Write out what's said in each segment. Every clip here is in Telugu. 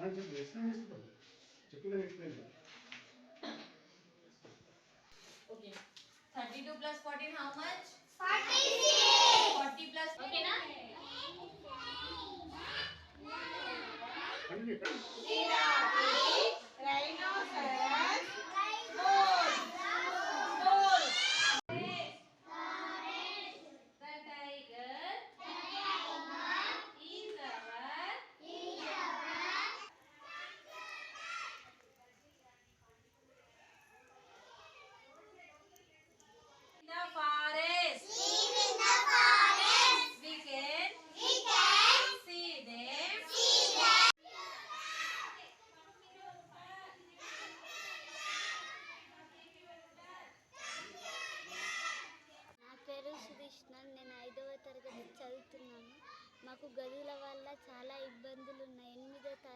అని చెప్పి ఎక్స్ప్లెయిన్ చేస్తాడు చెప్పిన explain Okay. 32 plus 14 how much? 46. 40 plus okay na? అని చెప్పాడు మాకు గదుల వల్ల చాలా ఇబ్బందులు ఉన్నాయి ఎనిమిదో త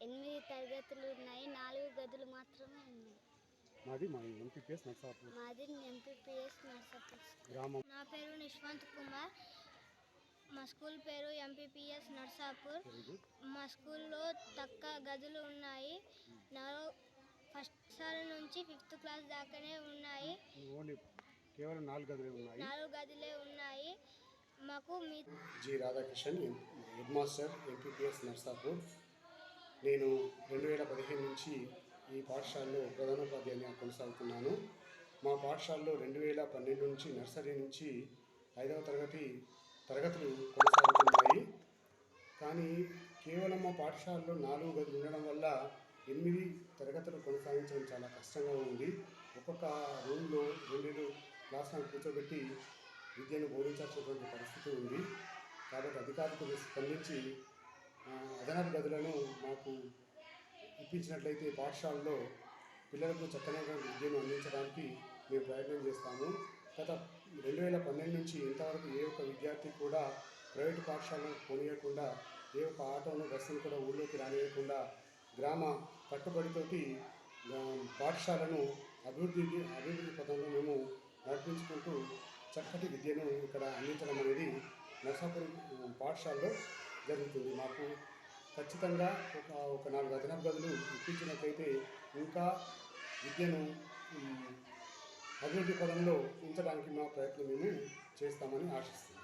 ఎనిమిది తరగతులు ఉన్నాయి నాలుగు గదులు మాత్రమే ఉన్నాయి. మాది మా ఎంపీపీఎస్ నర్సాపూర్. మాది ఎంపీపీఎస్ నర్సపూర్ గ్రామం. నా పేరు నిష్వంత్ కుమార్. మా స్కూల్ పేరు ఎంపీపీఎస్ నర్సాపూర్. మా స్కూల్లో తక్కువ గదులు ఉన్నాయి. నాలుగు ఫస్ట్ సారి నుంచి ఫిఫ్త్ క్లాస్ దాకానే ఉన్నాయి. ఓన్లీ కేవలం నాలుగు గదులే ఉన్నాయి. నాలుగు గదులే ఉన్నాయి. మాకు మీ G Radhakishan head master MPPS Narsapur. నేను రెండు వేల పదిహేను నుంచి ఈ పాఠశాలలో ప్రధానోపాధ్యాయునిగా కొనసాగుతున్నాను. మా పాఠశాలలో రెండు వేల పన్నెండు నుంచి నర్సరీ నుంచి ఐదవ తరగతి తరగతులు కొనసాగుతున్నాయి. కానీ కేవలం మా పాఠశాలలో నాలుగు గదులు ఉండడం వల్ల ఎనిమిది తరగతులు కొనసాగించడం చాలా కష్టంగా ఉంది. ఒక్కొక్క రూమ్లో రెండు క్లాసులను కూర్చోబెట్టి విద్యను బోధించాల్సినటువంటి పరిస్థితి ఉంది. కాబట్టి అధికారులకు స్పందించి అదనపు గదులను మాకు ఇప్పించినట్లయితే పాఠశాలలో పిల్లలకు చక్కనగా విద్యను అందించడానికి మేము ప్రయత్నం చేస్తాము. గత రెండు వేల పన్నెండు నుంచి ఇంతవరకు ఏ ఒక్క విద్యార్థి కూడా ప్రైవేటు పాఠశాలను పోనీయకుండా ఏ ఒక్క ఆటోను బస్సును కూడా ఊళ్ళోకి రానియకుండా గ్రామ కట్టుబడితోటి పాఠశాలను అభివృద్ధి అభివృద్ధి పథంలో మేము చక్కటి విద్యను ఇక్కడ అందించడం అనేది నర్సాపురం పాఠశాలలో జరుగుతుంది. మాకు ఖచ్చితంగా ఒక ఒక నాలుగు అదనపు గదులు ఇప్పించినట్లయితే ఇంకా విద్యను అభివృద్ధి పదంలో ఉంచడానికి మా ప్రయత్నం మేము చేస్తామని ఆశిస్తున్నాం.